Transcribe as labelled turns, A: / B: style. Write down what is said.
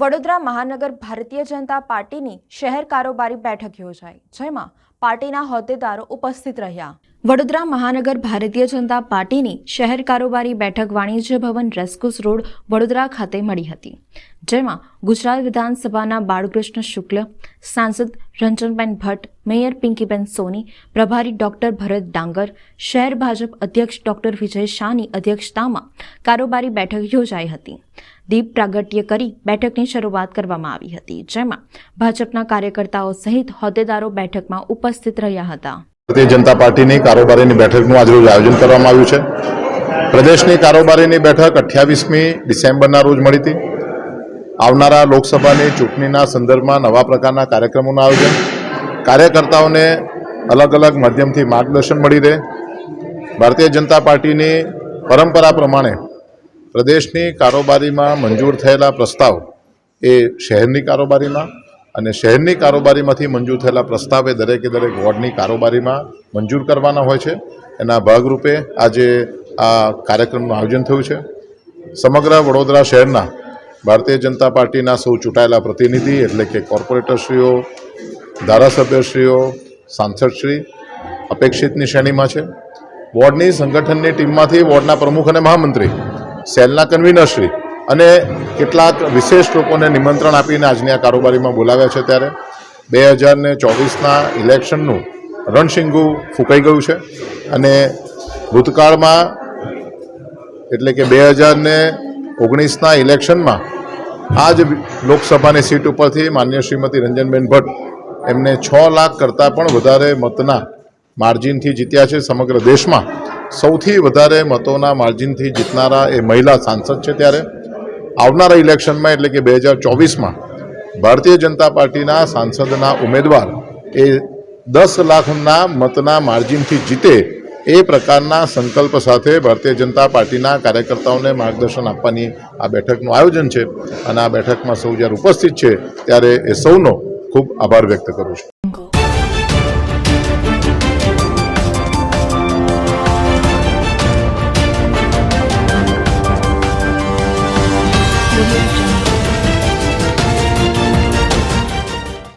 A: વડોદરા મહાનગર ભારતીય જનતા પાર્ટીની શહેર કારોબારી બેઠક યોજાઈ જેમાં પાર્ટીના હોદ્દેદારો ઉપસ્થિત રહ્યા. વડોદરા મહાનગર ભારતીય જનતા પાર્ટીની શહેર કારોબારી બેઠક વાણિજ્ય ભવન રેસ્કુસ રોડ વડોદરા ખાતે મળી હતી. જેમાં ગુજરાત વિધાનસભાના બાળકૃષ્ણ શુક્લ, સાંસદ રંજનબેન ભટ્ટ, મેયર પિંકીબેન સોની, પ્રભારી ડોક્ટર ભરત ડાંગર, શહેર ભાજપ અધ્યક્ષ ડોક્ટર વિજય શાહની અધ્યક્ષતામાં કારોબારી બેઠક યોજાઈ હતી. દીપ પ્રાગટ્ય કરી બેઠકની શરૂઆત કરવામાં આવી હતી, જેમાં ભાજપના કાર્યકર્તાઓ સહિત હોદ્દેદારો બેઠકમાં ઉપસ્થિત રહ્યા હતા.
B: ભારતીય જનતા પાર્ટીની કારોબારીની બેઠકનું આજરોજ આયોજન કરવામાં આવ્યું છે. પ્રદેશની કારોબારીની બેઠક અઠ્યાવીસમી ડિસેમ્બરના રોજ મળી હતી. આવનારા લોકસભાની ચૂંટણીના સંદર્ભમાં નવા પ્રકારના કાર્યક્રમોનું આયોજન. કાર્યકર્તાઓને અલગ અલગ માધ્યમથી માર્ગદર્શન મળી રહે. ભારતીય જનતા પાર્ટીની પરંપરા પ્રમાણે પ્રદેશની કારોબારીમાં મંજૂર થયેલા પ્રસ્તાવ એ શહેરની કારોબારીમાં અને શહેરની કારોબારીમાંથી મંજૂર થયેલા પ્રસ્તાવે દરેકે દરેક વોર્ડની કારોબારીમાં મંજૂર કરવાના હોય છે. એના ભાગરૂપે આજે આ કાર્યક્રમનું આયોજન થયું છે. સમગ્ર વડોદરા શહેરના ભારતીય જનતા પાર્ટીના સૌ ચૂંટાયેલા પ્રતિનિધિ એટલે કે કોર્પોરેટરશ્રીઓ, ધારાસભ્યશ્રીઓ, સાંસદશ્રી અપેક્ષિતની શ્રેણીમાં છે. વોર્ડની સંગઠનની ટીમમાંથી વોર્ડના પ્રમુખ અને મહામંત્રી, સેલના કન્વીનરશ્રી અને કેટલાક વિશેષ લોકોને નિમંત્રણ આપીને આજની આ કારોબારીમાં બોલાવ્યા છે ત્યારે બે હજારને ચોવીસના ઇલેક્શનનું રણશીંગું ફૂંકાઈ ગયું છે અને ભૂતકાળમાં એટલે કે બે હજારને ઓગણીસના ઇલેક્શનમાં આ જ લોકસભાની સીટ ઉપરથી માન્ય શ્રીમતી રંજનબેન ભટ્ટ એમને છ લાખ કરતાં પણ વધારે મતના માર્જિનથી જીત્યા છે. સમગ્ર દેશમાં સૌથી વધારે મતોના માર્જિનથી જીતનારા એ મહિલા સાંસદ છે ત્યારે. આવનારા ઇલેક્શનમાં, એટલે કે બે હજાર ચોવીસમાં, ભારતીય જનતા પાર્ટીના સાંસદના ઉમેદવાર એ દસ લાખના મતના માર્જિનથી જીતે એ પ્રકારના સંકલ્પ સાથે ભારતીય જનતા પાર્ટીના કાર્યકર્તાઓને માર્ગદર્શન આપવાની આ બેઠકનું આયોજન છે. અને આ બેઠકમાં સૌ જ્યારે ઉપસ્થિત છે, ત્યારે એ સૌનો ખૂબ આભાર વ્યક્ત કરું છું. Absolute